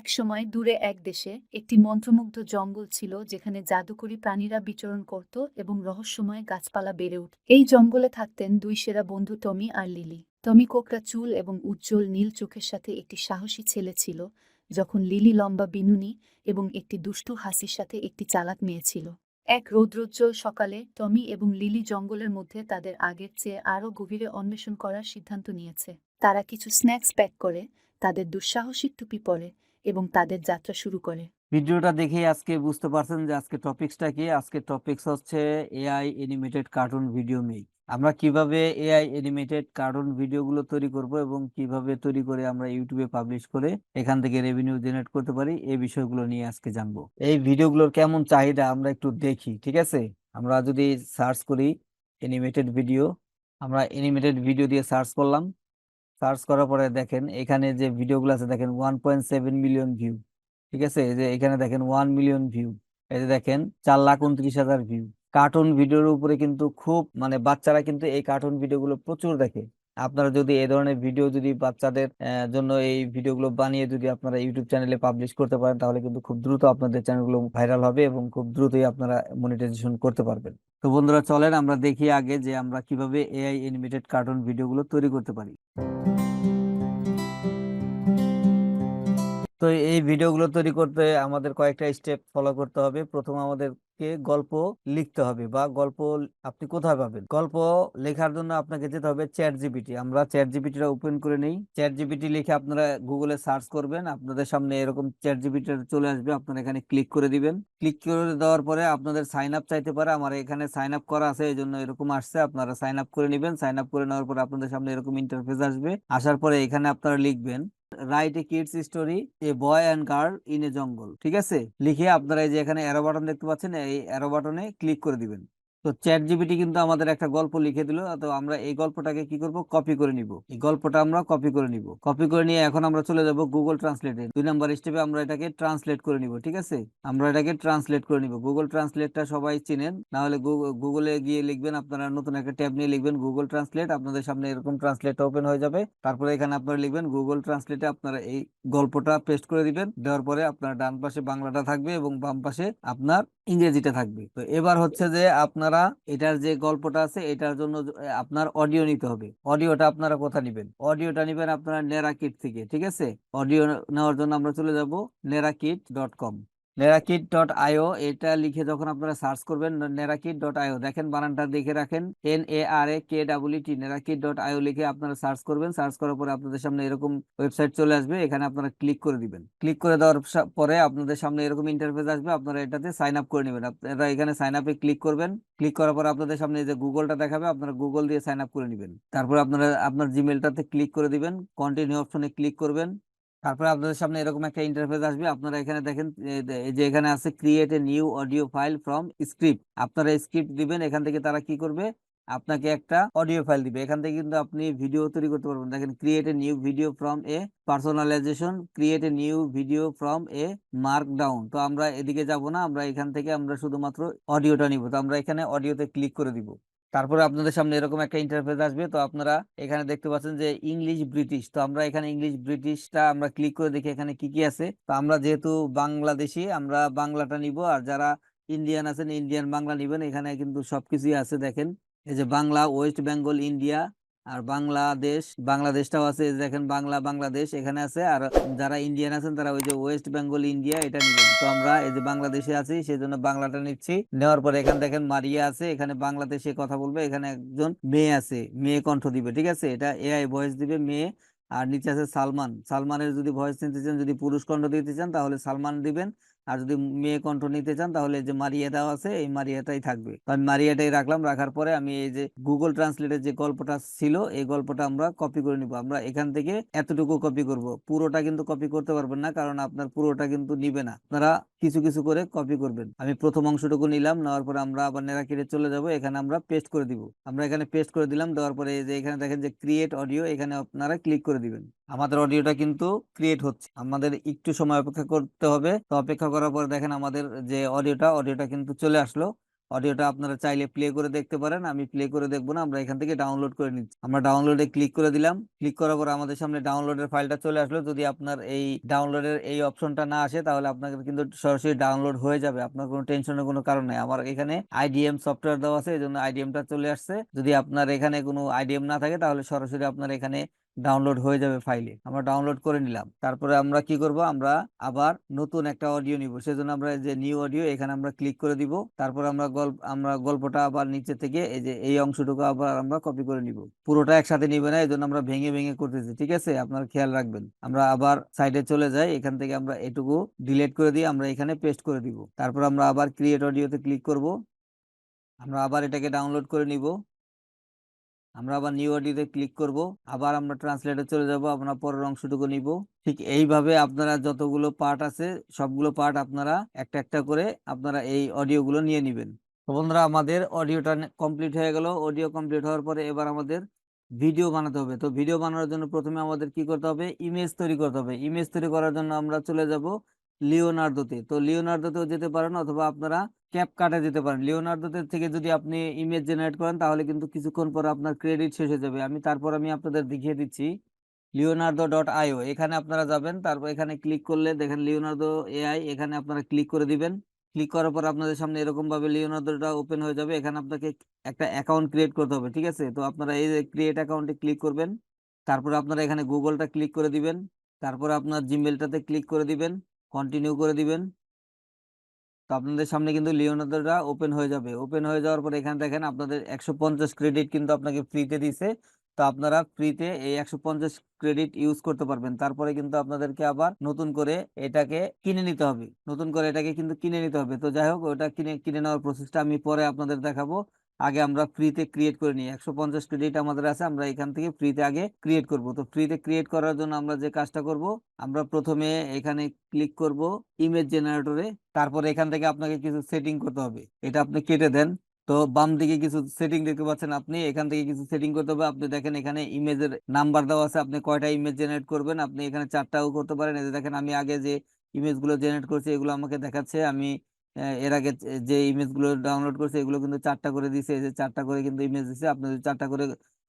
এক সময় দূরে এক দেশে একটি মন্ত্রমুগ্ধ জঙ্গল ছিল যেখানে জাদুকরী প্রাণীরা বিচরণ করত এবং রহস্যময় গাছপালা বেড়ে উঠত। এই জঙ্গলে থাকতেন দুই সেরা বন্ধু টমি আর লিলি। টমি কোকরা চুল এবং উজ্জ্বল নীল চোখের সাথে একটি সাহসী ছেলে ছিল, যখন লিলি লম্বা বিনুনি এবং একটি দুষ্টু হাসির সাথে একটি চালাক মেয়ে ছিল। এক রৌদ্রোজ্জ্বল সকালে টমি এবং লিলি জঙ্গলের মধ্যে তাদের আগের চেয়ে আরও গভীরে অন্বেষণ করার সিদ্ধান্ত নিয়েছে। তারা কিছু স্ন্যাক্স প্যাক করে, তাদের দুঃসাহসিক টুপি পরে এবং তাদের যাত্রা শুরু করে। ভিডিওটা দেখেই আজকে বুঝতে পারছেন যে আজকে টপিকসটা কি? আজকে টপিকস হচ্ছে AI animated cartoon video make আমরা কীভাবে এআই এনিমেটেড কার্টুন ভিডিওগুলো তৈরি করব এবং কীভাবে তৈরি করে আমরা ইউটিউবে পাবলিশ করে এখান থেকে রেভিনিউ জেনারেট করতে পারি, এই বিষয়গুলো নিয়ে আজকে জানব। এই ভিডিওগুলোর কেমন চাহিদা আমরা একটু দেখি, ঠিক আছে? আমরা যদি সার্চ করি এনিমেটেড ভিডিও আমরা এনিমেটেড ভিডিও দিয়ে সার্চ করলাম। সার্চ করার পরে দেখেন, এখানে যে ভিডিওগুলো আছে, দেখেন one point seven million view ঠিক আছে? এই যে এখানে দেখেন ওয়ান মিলিয়ন ভিউ এই যে দেখেন চার লাখ উনত্রিশ হাজার ভিউ কার্টুন ভিডিওর উপরে কিন্তু খুব মানে বাচ্চারা কিন্তু এই কার্টুন ভিডিওগুলো প্রচুর দেখে। আপনারা যদি এই ধরনের ভিডিও যদি বাচ্চাদের জন্য এই ভিডিওগুলো বানিয়ে যদি আপনারা ইউটিউব চ্যানেলে পাবলিশ করতে পারেন, তাহলে কিন্তু খুব দ্রুত আপনাদের চ্যানেলগুলো ভাইরাল হবে এবং খুব দ্রুতই আপনারা মনিটাইজেশন করতে পারবেন। তো বন্ধুরা, চলেন আমরা দেখি আগে যে আমরা কীভাবে এআই এনিমেটেড কার্টুন ভিডিওগুলো তৈরি করতে পারি। তো এই ভিডিওগুলো তৈরি করতে আমাদের কয়েকটা স্টেপ ফলো করতে হবে। প্রথম আমাদেরকে গল্প লিখতে হবে বা গল্প আপনি কোথায় পাবেন? গল্প লেখার জন্য আপনাকে যেতে হবে চ্যাট জিপিটি আমরা চ্যাট জিপিটিটা ওপেন করে নেই। চ্যাট জিপিটি লিখে আপনারা গুগলে সার্চ করবেন। আপনাদের সামনে এরকম চ্যাট জিপিটি চলে আসবে। আপনারা এখানে ক্লিক করে দিবেন। ক্লিক করে দেওয়ার পরে আপনাদের সাইন আপ চাইতে পারে। আমার এখানে সাইন আপ করা আছে, এই জন্য এরকম আসছে। আপনারা সাইন আপ করে নেবেন। সাইন আপ করে নেওয়ার পর আপনাদের সামনে এরকম ইন্টারফেস আসবে। আসার পরে এখানে আপনারা লিখবেন write a kids story a boy and girl in a jungle ঠিক আছে? লিখে আপনারা এই যে এখানে অ্যারো বাটন দেখতে পাচ্ছেন, এই অ্যারো বাটনে ক্লিক করে দিবেন। তো চ্যাট জিপিটি কিন্তু আমাদের একটা গল্প লিখে দিল। তো আমরা এই গল্পটাকে কি করব? কপি করে নিব। এই গল্পটা আমরা কপি করে নিব। কপি করে নিয়ে এখন আমরা চলে যাব গুগল ট্রান্সলেটে দুই নাম্বার স্টেপে আমরা এটাকে ট্রান্সলেট করে নিব, ঠিক আছে? আমরা এটাকে ট্রান্সলেট করে নিব। গুগল ট্রান্সলেটটা সবাই চিনেন। না হলে গুগলে গিয়ে লিখবেন, আপনারা নতুন একটা ট্যাব নিয়ে লিখবেন গুগল ট্রান্সলেট আপনাদের সামনে এরকম ট্রান্সলেট ওপেন হয়ে যাবে। তারপরে এখানে আপনারা লিখবেন গুগল ট্রান্সলেটে আপনারা এই গল্পটা পেস্ট করে দিবেন। দেওয়ার পরে আপনার ডান পাশে বাংলাটা থাকবে এবং বাম পাশে আপনার ইংরেজিটা থাকবে। তো এবার হচ্ছে যে আপনারা এটার যে গল্পটা আছে, এটার জন্য আপনার অডিও নিতে হবে। অডিওটা আপনারা কোথা নিবেন? অডিওটা নিবেন আপনারা নেরাকিট থেকে, ঠিক আছে? অডিও নেওয়ার জন্য আমরা চলে যাব নেরাকিট dot com. Narakeet dot io এটা লিখে যখন আপনারা সার্চ করবেন, নেরাকিট ডট আইও দেখেন বানানটা দেখে রাখেন N A R A K W T নেরাকিট dot আইও লিখে আপনারা সার্চ করবেন, সার্চ করার পরে আপনাদের সামনে এরকম ওয়েবসাইট চলে আসবে, এখানে আপনারা ক্লিক করে দিবেন। ক্লিক করে দেওয়ার পরে আপনাদের সামনে এরকম ইন্টারফেস আসবে, আপনারা এটাতে সাইন আপ করে নেবেন। আপনারা এখানে সাইন আপে ক্লিক করবেন, ক্লিক করার পর আপনাদের সামনে যে গুগলটা দেখাবে, আপনারা গুগল দিয়ে সাইন আপ করে নেবেন। তারপরে আপনারা, আপনার জিমেলটাতে ক্লিক করে দিবেন কন্টিনিউ অপশনে ক্লিক করবেন। তারপরে আপনাদের সামনে এরকম একটা ইন্টারফেস আসবে। আপনারা এখানে দেখেন যে এখানে আছে create a new audio file from script আপনারা স্ক্রিপ্ট দিবেন, এখান থেকে তারা কি করবে? আপনাকে একটা অডিও ফাইল দিবে। এখান থেকে কিন্তু আপনি ভিডিও তৈরি করতে পারবেন। দেখেন create a new video from a personalization create a new video from a markdown তো আমরা এদিকে যাব না, আমরা এখান থেকে আমরা শুধুমাত্র অডিওটা নিব। তো আমরা এখানে অডিওতে ক্লিক করে দিব। তারপরে আপনাদের সামনে এরকম একটা ইন্টারফেস আসবে। তো আপনারা এখানে দেখতে পাচ্ছেন যে ইংলিশ ব্রিটিশ তো আমরা এখানে ইংলিশ ব্রিটিশটা আমরা ক্লিক করে দেখি এখানে কি কি আছে। তো আমরা যেহেতু বাংলাদেশি, আমরা বাংলাটা নিব। আর যারা ইন্ডিয়ান আছেন ইন্ডিয়ান বাংলা নিবেন, এখানে কিন্তু সবকিছুই আছে দেখেন। এই যে বাংলা ওয়েস্ট বেঙ্গল ইন্ডিয়া আর বাংলাদেশ, বাংলাদেশটাও আছে দেখেন বাংলা, বাংলাদেশ এখানে আছে, আর যারা ইন্ডিয়ান আছেন তারা ওই যে ওয়েস্ট বেঙ্গল ইন্ডিয়া এটা নিবেন। তো আমরা এই যে বাংলাদেশে আছি সেই জন্য বাংলাটা নিচ্ছি। নেওয়ার পরে এখানে দেখেন মারিয়া আছে, এখানে বাংলাদেশে কথা বলবে, এখানে একজন মেয়ে আছে, মেয়ে কণ্ঠ দিবে, ঠিক আছে? এটা এআই ভয়েস দিবে, মেয়ে। আর নিচে আছে সালমান। সালমানের যদি ভয়েস নিতে চান, যদি পুরুষ কণ্ঠ দিতে চান, তাহলে সালমান দিবেন। আর যদি মেয়ে কণ্ঠ নিতে চান, তাহলে যে মারিয়াটাও আছে, এই মারিয়াটাই থাকবে। তো আমি মারিয়াটাই রাখলাম, রাখার পরে আমি এই যে গুগল ট্রান্সলেটের যে গল্পটা ছিল, এই গল্পটা আমরা কপি করে নিব। আমরা এখান থেকে এতটুকু কপি করব। পুরোটা কিন্তু কপি করতে পারবেন না, কারণ আপনার পুরোটা কিন্তু নিবে না। আপনারা কিছু কিছু করে কপি করবেন। আমি প্রথম অংশটুকু নিলাম, নেওয়ার পরে আমরা আবার নেড়াকেটে চলে যাব। এখানে আমরা পেস্ট করে দিব। আমরা এখানে পেস্ট করে দিলাম, দেওয়ার পরে এই যে এখানে দেখেন যে ক্রিয়েট অডিও এখানে আপনারা ক্লিক করে দিবেন। আমাদের অডিওটা কিন্তু ক্রিয়েট হচ্ছে। আমাদের একটু সময় অপেক্ষা করতে হবে। তো অপেক্ষা করার পর দেখেন আমাদের যে অডিওটা অডিওটা কিন্তু চলে আসলো। অডিওটা আপনারা চাইলে প্লে করে দেখতে পারেন। আমি প্লে করে দেখব না, আমরা এখান থেকে ডাউনলোড করে নিচ্ছি। আমরা ডাউনলোডে ক্লিক করে দিলাম। ক্লিক করার পর আমাদের সামনে ডাউনলোডের ফাইলটা চলে আসলো। যদি আপনার এই ডাউনলোডের এই অপশনটা না আসে, তাহলে আপনাকে কিন্তু সরাসরি ডাউনলোড হয়ে যাবে। আপনার কোনো টেনশনের কোনো কারণ নেই। আমার এখানে আইডিএম সফটওয়্যার দেওয়া আছে, এই জন্য আইডিএমটা চলে আসছে। যদি আপনার এখানে কোনো আইডিএম না থাকে, তাহলে সরাসরি আপনার এখানে ডাউনলোড হয়ে যাবে ফাইলে আমরা ডাউনলোড করে নিলাম। তারপরে আমরা কি করব? আমরা আবার নতুন একটা অডিও নিব। সেজন্য আমরা যে নিউ অডিও এখানে আমরা ক্লিক করে দিব। তারপর আমরা গল্প আমরা গল্পটা আবার নিচে থেকে এই যে, এই অংশটুকু আবার আমরা কপি করে নিব। পুরোটা একসাথে নিবে না এই জন্য আমরা ভেঙে ভেঙে করতেছি, ঠিক আছে? আপনারা খেয়াল রাখবেন। আমরা আবার সাইডে চলে যাই। এখান থেকে আমরা এটুকু ডিলিট করে দিয়ে আমরা এখানে পেস্ট করে দিব। তারপর আমরা আবার ক্রিয়েট অডিওতে ক্লিক করব। আমরা আবার এটাকে ডাউনলোড করে নিব। আমরা আবার নিউ অডিওতে ক্লিক করব, আবার আমরা ট্রান্সলেটে চলে যাব, আমরা পরের অংশটুকু নিব। ঠিক এইভাবে আপনারা যতগুলো পার্ট আছে, সবগুলো পার্ট আপনারা একটা একটা করে আপনারা এই অডিওগুলো নিয়ে নেবেন। তো বন্ধুরা, আমাদের অডিওটা কমপ্লিট হয়ে গেল। অডিও কমপ্লিট হওয়ার পরে এবার আমাদের ভিডিও বানাতে হবে। তো ভিডিও বানানোর জন্য প্রথমে আমাদের কি করতে হবে? ইমেজ তৈরি করতে হবে। ইমেজ তৈরি করার জন্য আমরা চলে যাব লিওনার্দোতে। তো লিওনার্দোতেও যেতে পারেন অথবা আপনারা ক্যাপকাটে যেতে পারেন। লিওনার্দোতে থেকে যদি আপনি ইমেজ জেনারেট করেন, তাহলে কিন্তু কিছুক্ষণ পর আপনার ক্রেডিট শেষ হয়ে যাবে। আমি তারপর আমি আপনাদের দেখিয়ে দিচ্ছি। লিওনার্দো ডট আইও, এখানে আপনারা যাবেন, তারপর এখানে ক্লিক করলে দেখেন লিওনার্দো এআই, এখানে আপনারা ক্লিক করে দিবেন। ক্লিক করার পর আপনাদের সামনে এরকম ভাবে লিওনার্দোটা ওপেন হয়ে যাবে। এখানে আপনাকে একটা অ্যাকাউন্ট ক্রিয়েট করতে হবে, ঠিক আছে? তো আপনারা এই ক্রিয়েট অ্যাকাউন্টে ক্লিক করবেন, তারপর আপনারা এখানে গুগলটা ক্লিক করে দিবেন, তারপর আপনার জিমেলটাতে ক্লিক করে দিবেন। কন্টিনিউ করে দিবেন। তো আপনাদের সামনে কিন্তু লিওনার্দোটা ওপেন হয়ে যাবে। ওপেন হয়ে যাওয়ার পর এখানে দেখেন আপনাদের একশো পঞ্চাশ ক্রেডিট কিন্তু আপনাকে ফ্রিতে দিছে। তো আপনারা ফ্রিতে এই একশো পঞ্চাশ ক্রেডিট ইউজ করতে পারবেন। তারপরে কিন্তু আপনাদেরকে আবার নতুন করে এটাকে কিনে নিতে হবে। নতুন করে এটাকে কিন্তু কিনে নিতে হবে। তো যাই হোক, ওটা কিনে কিনে নেওয়ার প্রসেসটা আমি পরে আপনাদের দেখাবো। আগে আমরা ফ্রিতে ক্রিয়েট করে নিই। একশো পঞ্চাশ ক্রেডিট আমাদের আছে, আমরা এখান থেকে ফ্রিতে আগে ক্রিয়েট করব। তো ফ্রিতে ক্রিয়েট করার জন্য আমরা যে কাজটা করব, আমরা প্রথমে এখানে ক্লিক করব ইমেজ জেনারেটরে তারপরে এখান থেকে আপনাকে কিছু সেটিং করতে হবে। এটা আপনি কেটে দেন। তো বাম দিকে কিছু সেটিং দেখতে পাচ্ছেন আপনি, এখান থেকে কিছু সেটিং করতে হবে। আপনি দেখেন এখানে ইমেজের নাম্বার দেওয়া আছে, আপনি কয়টা ইমেজ জেনারেট করবেন, আপনি এখানে চারটাও করতে পারেন। এই দেখেন আমি আগে যে ইমেজগুলো জেনারেট করছি, এগুলো আমাকে দেখাচ্ছে। আমি এর আগে যে ইমেজগুলো ডাউনলোড করছি, এগুলো কিন্তু চারটা করে দিছে। যে চারটা করে কিন্তু ইমেজ দিছে। আপনি যদি চারটা করে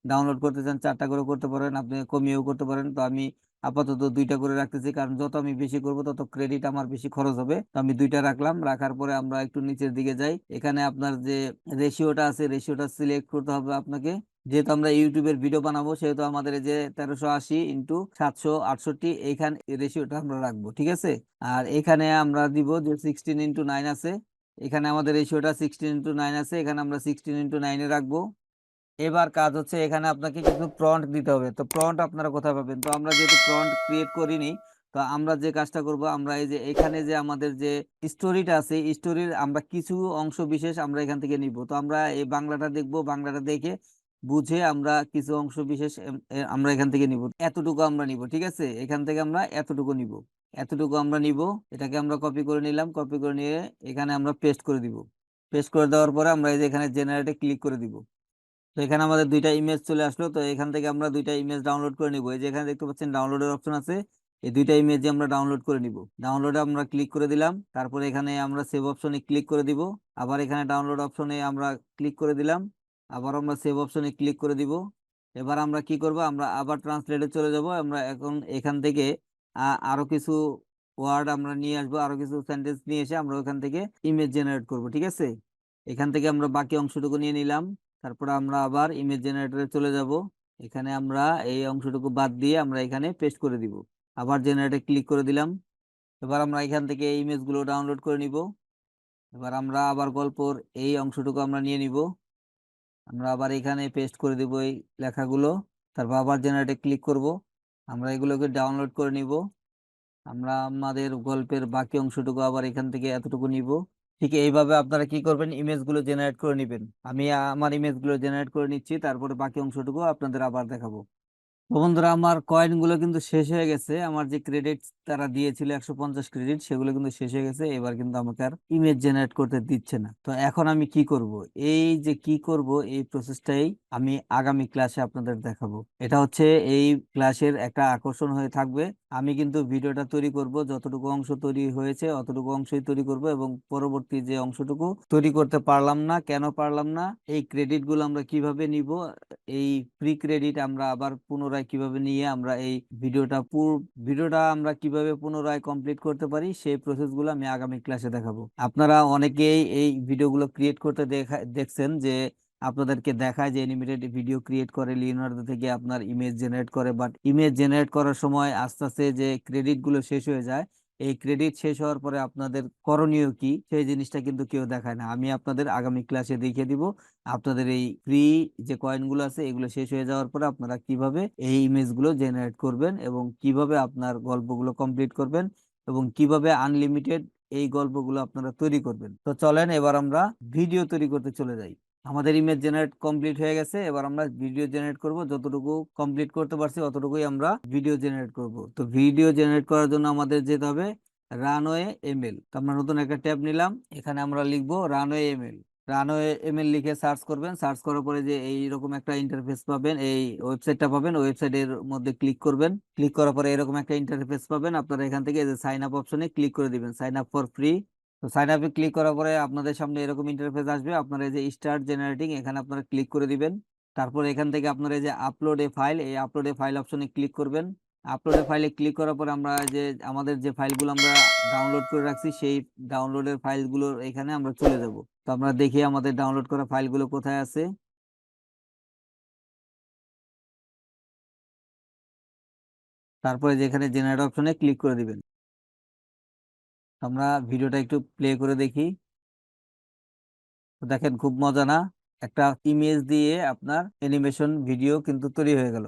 ডাউনলোড করতে চান, চারটা করে করতে পারেন, আপনি কমিয়েও করতে পারেন। তো আমি আপাতত দুইটা করে রাখতেছি, কারণ যত আমি বেশি করব, তত ক্রেডিট আমার বেশি খরচ হবে। তো আমি দুইটা রাখলাম। রাখার পরে আমরা একটু নিচের দিকে যাই। এখানে আপনার যে রেশিওটা আছে রেশিওটা সিলেক্ট করতে হবে আপনাকে। যেহেতু আমরা ইউটিউবের ভিডিও বানাবো, সেহেতু আমাদের যে তেরোশো আশি ইন্টু সাতশো আটষট্টি, এইখানে রেশিওটা আমরা রাখব, ঠিক আছে? আর এখানে আমরা দিব যে সিক্সটিন ইন্টু নাইন আছে, এখানে আমাদের রেশিওটা সিক্সটিন ইন্টু নাইন আছে, এখানে আমরা সিক্সটিন ইন্টু নাইনে রাখব। এবার কাজ হচ্ছে এখানে আপনাকে কিছু প্রম্পট দিতে হবে, তো প্রম্পট আপনারা কোথায় পাবেন? তো আমরা যেহেতু প্রম্পট ক্রিয়েট করিনি, তো আমরা যে কাজটা করব, আমরা এই যে এখানে যে আমাদের যে স্টোরিটা আছে স্টোরির আমরা কিছু অংশ বিশেষ আমরা এখান থেকে নিব। তো আমরা এই বাংলাটা দেখব, বাংলাটা দেখে বুঝে আমরা কিছু অংশ বিশেষ আমরা এখান থেকে নিব। এতটুকু আমরা নিব, ঠিক আছে? এখান থেকে আমরা এতটুকু নিব। এতটুকু আমরা নিব, এটাকে আমরা কপি করে নিলাম কপি করে নিয়ে এখানে আমরা পেস্ট করে দিব। পেস্ট করে দেওয়ার পরে আমরা এই যে এখানে জেনারেটে ক্লিক করে দিব। তো এখানে আমাদের দুইটা ইমেজ চলে আসলো, তো এখান থেকে আমরা দুইটা ইমেজ ডাউনলোড করে নিব। এই যে এখানে দেখতে পাচ্ছেন ডাউনলোডের অপশন আছে, এই দুইটা ইমেজ আমরা ডাউনলোড করে নিব। ডাউনলোডে আমরা ক্লিক করে দিলাম, তারপরে এখানে আমরা সেভ অপশনে ক্লিক করে দিব। আবার এখানে ডাউনলোড অপশনে আমরা ক্লিক করে দিলাম। আবার আমরা সেভ অপশনে ক্লিক করে দিব। এবার আমরা কি করব? আমরা আবার ট্রান্সলেটে চলে যাব। আমরা এখন এখান থেকে আরও কিছু ওয়ার্ড আমরা নিয়ে আসব, আরও কিছু সেন্টেন্স নিয়ে এসে আমরা ওখান থেকে ইমেজ জেনারেট করব, ঠিক আছে? এখান থেকে আমরা বাকি অংশটুকু নিয়ে নিলাম। তারপরে আমরা আবার ইমেজ জেনারেটরে চলে যাব। এখানে আমরা এই অংশটুকু বাদ দিয়ে আমরা এখানে পেস্ট করে দিব। আবার জেনারেটে ক্লিক করে দিলাম। এবার আমরা এখান থেকে ইমেজগুলো ডাউনলোড করে নিব। এবার আমরা আবার গল্পর এই অংশটুকু আমরা নিয়ে নিব। আমরা আবার এখানে পেস্ট করে দিব এই লেখাগুলো। তারপর আবার জেনারেটে ক্লিক করব। আমরা এগুলোকে ডাউনলোড করে নিব। আমরা আমাদের গল্পের বাকি অংশটুকু আবার এখান থেকে এতটুকু নিব। ঠিক এইভাবে আপনারা কি করবেন? ইমেজগুলো জেনারেট করে নেবেন। আমি আমার ইমেজগুলো জেনারেট করে নিচ্ছি। তারপরে বাকি অংশটুকু আপনাদের আবার দেখাবো। বন্ধুরা, আমার কয়েনগুলো কিন্তু শেষ হয়ে গেছে। আমার যে ক্রেডিট তারা দিয়েছিল একশো পঞ্চাশ ক্রেডিট সেগুলো কিন্তু শেষ হয়ে গেছে। এবার কিন্তু আমাকে আর ইমেজ জেনারেট করতে দিচ্ছে না। তো এখন আমি কি করব? এই যে কি করব? এই প্রসেসটাই আমি আগামী ক্লাসে আপনাদের দেখাবো। এটা হচ্ছে এই ক্লাসের একটা আকর্ষণ হয়ে থাকবে। আমি কিন্তু ভিডিওটা তৈরি করব, যতটুকু অংশ তৈরি হয়েছে অতটুকু অংশই তৈরি করব এবং পরবর্তী যে অংশটুকু তৈরি করতে পারলাম না, কেন পারলাম না, এই ক্রেডিটগুলো আমরা কীভাবে নিব এই প্রি ক্রেডিট আমরা আবার পুনরায় কীভাবে নিয়ে আমরা এই ভিডিওটা ভিডিওটা আমরা কীভাবে পুনরায় কমপ্লিট করতে পারি, সেই প্রসেসগুলো আমি আগামী ক্লাসে দেখাবো। আপনারা অনেকেই এই ভিডিওগুলো ক্রিয়েট করতে দেখা, দেখছেন যে আপনাদেরকে দেখায় যে অ্যানিমেটেড ভিডিও ক্রিয়েট করে লিওনার্দো থেকে আপনার ইমেজ জেনারেট করে বাট ইমেজ জেনারেট করার সময় আস্তে আস্তে যে ক্রেডিটগুলো শেষ হয়ে যায় এই ক্রেডিট শেষ হওয়ার পরে আপনাদের করণীয় কি? সেই জিনিসটা কিন্তু কেউ দেখায় না। আমি আপনাদের আগামী ক্লাসে দেখিয়ে দিব। আপনাদের এই ফ্রি যে কয়েনগুলো আছে, এগুলো শেষ হয়ে যাওয়ার পরে আপনারা কীভাবে এই ইমেজগুলো জেনারেট করবেন এবং কীভাবে আপনার গল্পগুলো কমপ্লিট করবেন এবং কীভাবে আনলিমিটেড এই গল্পগুলো আপনারা তৈরি করবেন। তো চলেন, এবার আমরা ভিডিও তৈরি করতে চলে যাই। আমাদের ইমেজ জেনারেট কমপ্লিট হয়ে গেছে, এবার আমরা ভিডিও জেনারেট করব। যতটুকু কমপ্লিট করতে পারছি, অতটুকুই আমরা ভিডিও জেনারেট করব। তো ভিডিও জেনারেট করার জন্য আমাদের যেতে হবে রানওয়ে এমএল তো আমরা নতুন একটা ট্যাব নিলাম, এখানে আমরা লিখব রানওয়ে এমএল রানওয়ে এমএল লিখে সার্চ করবেন। সার্চ করার পরে যে এইরকম একটা ইন্টারফেস পাবেন, এই ওয়েবসাইটটা পাবেন ওয়েবসাইটের মধ্যে ক্লিক করবেন। ক্লিক করার পরে এরকম একটা ইন্টারফেস পাবেন। আপনারা এখান থেকে সাইন আপ অপশনে ক্লিক করে দিবেন। সাইন আপ ফর ফ্রি তো সাইন আপে ক্লিক করার পরে আপনাদের সামনে এরকম ইন্টারফেস আসবে। আপনারা এই যে স্টার্ট জেনারেটিং এখানে আপনারা ক্লিক করে দিবেন। তারপর এখান থেকে আপনারা এই যে আপলোড এ ফাইল এই আপলোড এ ফাইল অপশনে ক্লিক করবেন আপলোড এ ফাইলে ক্লিক করার পর আমরা যে, আমাদের যে ফাইলগুলো আমরা ডাউনলোড করে রাখছি, সেই ডাউনলোডের ফাইলগুলো এখানে আমরা চলে যাব। তো আমরা দেখি আমাদের ডাউনলোড করা ফাইলগুলো কোথায় আছে। তারপরে যেখানে জেনারেট অপশনে ক্লিক করে দিবেন। আমরা ভিডিওটা একটু প্লে করে দেখি। দেখেন, খুব মজা না? একটা ইমেজ দিয়ে আপনার অ্যানিমেশন ভিডিও কিন্তু তৈরি হয়ে গেল।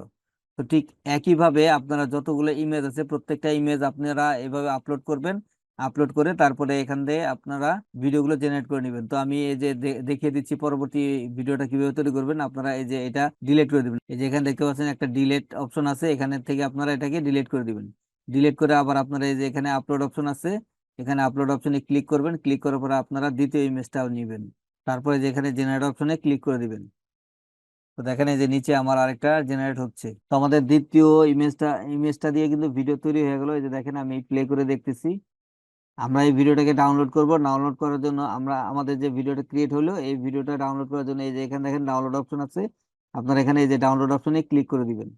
তো ঠিক একইভাবে আপনারা যতগুলো ইমেজ আছে, প্রত্যেকটা ইমেজ আপনারা এভাবে আপলোড করবেন। আপলোড করে তারপরে এখান থেকে আপনারা ভিডিওগুলো জেনারেট করে নেবেন। তো আমি এই যে দেখিয়ে দিচ্ছি, পরবর্তী ভিডিওটা কীভাবে তৈরি করবেন, আপনারা এই যে এটা ডিলিট করে দিবেন। এই যে এখানে দেখতে পাচ্ছেন একটা ডিলিট অপশন আছে, এখানে থেকে আপনারা এটাকে ডিলিট করে দিবেন। ডিলিট করে আবার আপনারা এই যে এখানে আপলোড অপশন আছে এখানে আপলোড অপশনে ক্লিক করবেন ক্লিক করার পরে আপনারা দ্বিতীয় ইমেজটাও নেবেন। তারপরে যেখানে জেনারেট অপশনে ক্লিক করে দিবেন। তো দেখেন এই যে নিচে আমার আরেকটা জেনারেট হচ্ছে। তো আমাদের দ্বিতীয় ইমেজটা ইমেজটা দিয়ে কিন্তু ভিডিও তৈরি হয়ে গেল। এই যে দেখেন আমি প্লে করে দেখতেছি। আমরা এই ভিডিওটাকে ডাউনলোড করব। ডাউনলোড করার জন্য আমরা, আমাদের যে ভিডিওটা ক্রিয়েট হলো, এই ভিডিওটা ডাউনলোড করার জন্য এই যে এখানে দেখেন ডাউনলোড অপশন আছে। আপনারা এখানে এই যে ডাউনলোড অপশনে ক্লিক করে দিবেন।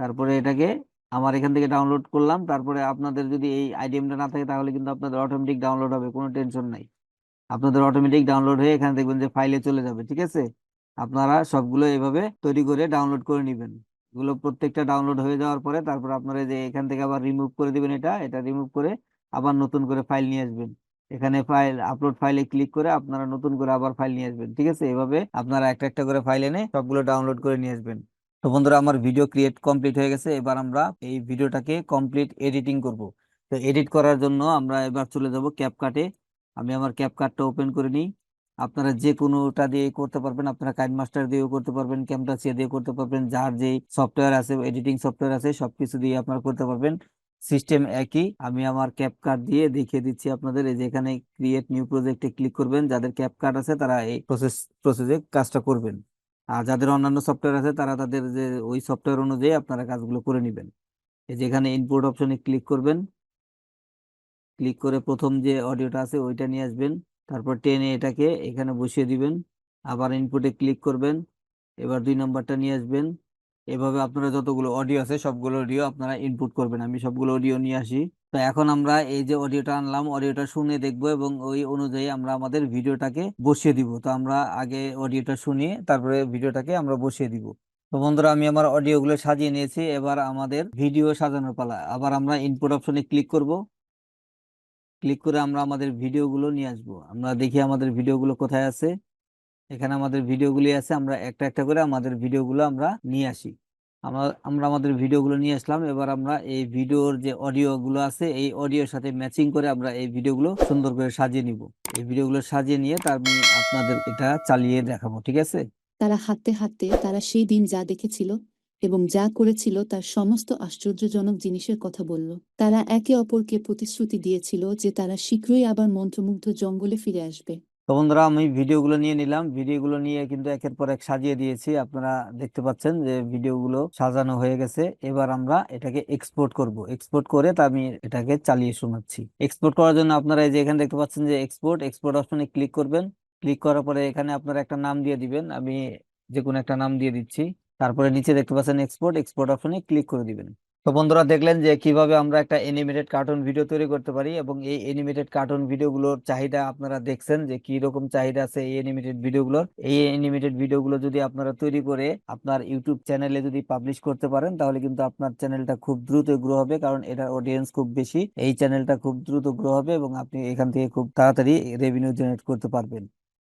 তারপরে এটাকে আমার এখান থেকে ডাউনলোড করলাম, তারপরে আপনাদের যদি এই আইডিএমটা না থাকে, তাহলে কিন্তু আপনাদের অটোমেটিক ডাউনলোড হবে, কোনো টেনশন নাই। আপনাদের অটোমেটিক ডাউনলোড হয়ে এখানে দেখবেন যে ফাইলে চলে যাবে, ঠিক আছে? আপনারা সবগুলো এভাবে তৈরি করে ডাউনলোড করে নেবেন। এগুলো প্রত্যেকটা ডাউনলোড হয়ে যাওয়ার পরে তারপর আপনারা যে এখান থেকে আবার রিমুভ করে দিবেন এটা এটা রিমুভ করে আবার নতুন করে ফাইল নিয়ে আসবেন। এখানে ফাইল আপলোড ফাইলে ক্লিক করে আপনারা নতুন করে আবার ফাইল নিয়ে আসবেন, ঠিক আছে? এভাবে আপনারা একটা একটা করে ফাইল এনে সবগুলো ডাউনলোড করে নিয়ে আসবেন। তো বন্ধুরা, আমার ভিডিও ক্রিয়েট কমপ্লিট হয়ে গেছে। এবার আমরা এই ভিডিওটাকে কমপ্লিট এডিটিং করব। তো এডিট করার জন্য আমরা এবার চলে যাব ক্যাপকাটে আমি আমার ক্যাপকাটটা ওপেন করে নিই। আপনারা যে কোনোটা দিয়ে করতে পারবেন। আপনারা কাইন মাস্টার দিয়েও করতে পারবেন ক্যামটাসিয়া দিয়ে করতে পারবেন। যার যে সফটওয়্যার আছে এডিটিং সফটওয়্যার আছে, সবকিছু দিয়ে আপনারা করতে পারবেন। সিস্টেম একই। আমি আমার ক্যাপকাট দিয়ে দেখিয়ে দিচ্ছি আপনাদের। এই যে এখানে ক্রিয়েট নিউ প্রজেক্টে ক্লিক করবেন। যাদের ক্যাপকাট আছে, তারা এই প্রসেস প্রসেসে কাজটা করবেন। আর যাদের অন্যান্য সফটওয়্যার আছে, তারা তাদের যে ওই সফটওয়্যার অনুযায়ী আপনারা কাজগুলো করে নেবেন। এই যে এখানে ইনপুট অপশনে ক্লিক করবেন। ক্লিক করে প্রথম যে অডিওটা আছে, ওইটা নিয়ে আসবেন। তারপর টেনে এটাকে এখানে বসিয়ে দিবেন। আবার ইনপুটে ক্লিক করবেন। এবার দুই নম্বরটা নিয়ে আসবেন। এভাবে আপনারা যতগুলো অডিও আছে, সবগুলো অডিও আপনারা ইনপুট করবেন। আমি সবগুলো অডিও নিয়ে আসি। তো এখন আমরা এই যে অডিওটা আনলাম, অডিওটা শুনে দেখব এবং ওই অনুযায়ী আমরা আমাদের ভিডিওটাকে বসিয়ে দিব। তো আমরা আগে অডিওটা শুনিয়ে তারপরে ভিডিওটাকে আমরা বসিয়ে দিব। তো বন্ধুরা, আমি আমার অডিওগুলো সাজিয়ে নিয়েছি। এবার আমাদের ভিডিও সাজানোর পালা। আবার আমরা ইনপুট অপশনে ক্লিক করব। ক্লিক করে আমরা আমাদের ভিডিওগুলো নিয়ে আসব। আমরা দেখি আমাদের ভিডিওগুলো কোথায় আছে। এখানে আমাদের ভিডিওগুলি আছে। আমরা একটা একটা করে আমাদের ভিডিওগুলো আমরা নিয়ে আসি। আমরা আমরা আমাদের ভিডিওগুলো নিয়ে আসলাম। এবার আমরা এই ভিডিওর যে অডিও গুলো আছে, এই অডিওর সাথে ম্যাচিং করে আমরা এই ভিডিওগুলো সুন্দর করে সাজিয়ে নিব। এই ভিডিওগুলো সাজিয়ে নিয়ে তার আমি আপনাদের এটা চালিয়ে দেখাবো, ঠিক আছে? তারা হাঁটতে হাঁটতে তারা সেই দিন যা দেখেছিল এবং যা করেছিল তার সমস্ত আশ্চর্যজনক জিনিসের কথা বলল। তারা একে অপরকে প্রতিশ্রুতি দিয়েছিল যে তারা শীঘ্রই আবার মন্ত্রমুগ্ধ জঙ্গলে ফিরে আসবে। তো বন্ধুরা, আমি ভিডিওগুলো নিয়ে নিলাম। ভিডিওগুলো নিয়ে কিন্তু একের পর এক সাজিয়ে দিয়েছি। আপনারা দেখতে পাচ্ছেন যে ভিডিওগুলো সাজানো হয়ে গেছে। এবার আমরা এটাকে এক্সপোর্ট করব। এক্সপোর্ট করে তা আমি এটাকে চালিয়ে শোনাচ্ছি। এক্সপোর্ট করার জন্য আপনারা এই যে এখানে দেখতে পাচ্ছেন যে এক্সপোর্ট এক্সপোর্ট অপশনে ক্লিক করবেন। ক্লিক করার পরে এখানে আপনারা একটা নাম দিয়ে দিবেন। আমি যে কোনো একটা নাম দিয়ে দিচ্ছি। তারপরে নিচে দেখতে পাচ্ছেন এক্সপোর্ট এক্সপোর্ট অপশনে ক্লিক করে দিবেন। তো বন্ধুরা দেখলেন যে কীভাবে আমরা একটা এনিমেটেড কার্টুন ভিডিও তৈরি করতে পারি এবং এই এনিমেটেড কার্টুন ভিডিওগুলোর চাহিদা আপনারা দেখছেন যে কি রকম চাহিদা আছে এই এনিমেটেড ভিডিওগুলোর এই এনিমেটেড ভিডিওগুলো যদি আপনারা তৈরি করে আপনার ইউটিউব চ্যানেলে যদি পাবলিশ করতে পারেন, তাহলে কিন্তু আপনার চ্যানেলটা খুব দ্রুত গ্রো হবে, কারণ এটার অডিয়েন্স খুব বেশি। এই চ্যানেলটা খুব দ্রুত গ্রো হবে এবং আপনি এখান থেকে খুব তাড়াতাড়ি রেভিনিউ জেনারেট করতে পারবেন।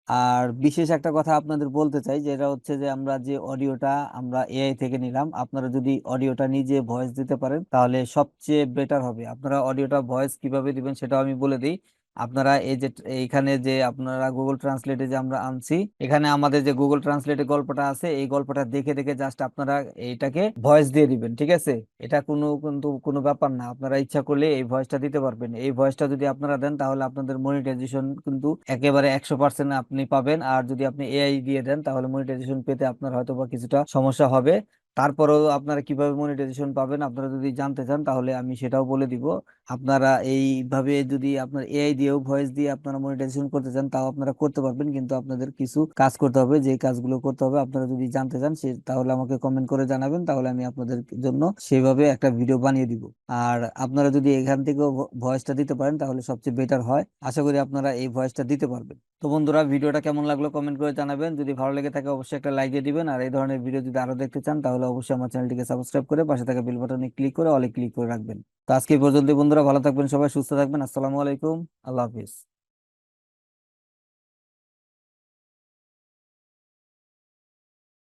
আর বিশেষ একটা কথা আপনাদের বলতে চাই, যেটা হচ্ছে যে আমরা যে অডিওটা আমরা এআই থেকে নিলাম, আপনারা যদি অডিওটা নিজে ভয়েস দিতে পারেন, তাহলে সবচেয়ে বেটার হবে। আপনারা অডিওটা ভয়েস কীভাবে দিবেন সেটাও আমি বলে দিই। আপনারা এই যে এইখানে যে আপনারা গুগল ট্রান্সলেটে যে আমরা আনছি, এখানে আমাদের যে গুগল ট্রান্সলেটে গল্পটা আছে, এই গল্পটা দেখে দেখে জাস্ট আপনারা এইটাকে ভয়েস দিয়ে দিবেন, ঠিক আছে? এটা কোনো, কিন্তু কোনো ব্যাপার না। আপনারা ইচ্ছা করলে এই ভয়েসটা দিতে পারবেন। এই ভয়েসটা যদি আপনারা দেন, তাহলে আপনাদের মনিটাইজেশন কিন্তু একেবারে একশো পার্সেন্ট আপনি পাবেন। আর যদি আপনি এআই দিয়ে দেন, তাহলে মনিটাইজেশন পেতে আপনার হয়তো বা কিছুটা সমস্যা হবে। তারপরেও আপনারা কীভাবে মনিটাইজেশন পাবেন, আপনারা যদি জানতে চান, তাহলে আমি সেটাও বলে দিব। আপনারা এইভাবে যদি আপনার এআই দিয়েও ভয়েস দিয়ে আপনারা মনিটাইজেশন করতে চান, তাও আপনারা করতে পারবেন, কিন্তু আপনাদের কিছু কাজ করতে হবে, যে কাজগুলো করতে হবে, আপনারা যদি জানতে চান, সে তাহলে আমাকে কমেন্ট করে জানাবেন, তাহলে আমি আপনাদের জন্য সেভাবে একটা ভিডিও বানিয়ে দিব। আর আপনারা যদি এখান থেকেও ভয়েসটা দিতে পারেন, তাহলে সবচেয়ে বেটার হয়। আশা করি আপনারা এই ভয়েসটা দিতে পারবেন। তো বন্ধুরা, ভিডিওটা কেমন লাগল কমেন্ট করে জানাবেন। যদি ভালো লেগে থাকে, অবশ্যই একটা লাইক দিয়ে দিবেন। আর এই ধরনের ভিডিও যদি আরও দেখতে চান, তাহলে অবশ্যই আমার চ্যানেলটিকে সাবস্ক্রাইব করে পাশে থাকা বেল বাটনে ক্লিক করে অলে ক্লিক করে রাখবেন। তো আজকে পর্যন্ত বন্ধুরা ভালো থাকবেন সবাই সুস্থ থাকবেন। আসসালামু আলাইকুম। আল্লাহ হাফিজ।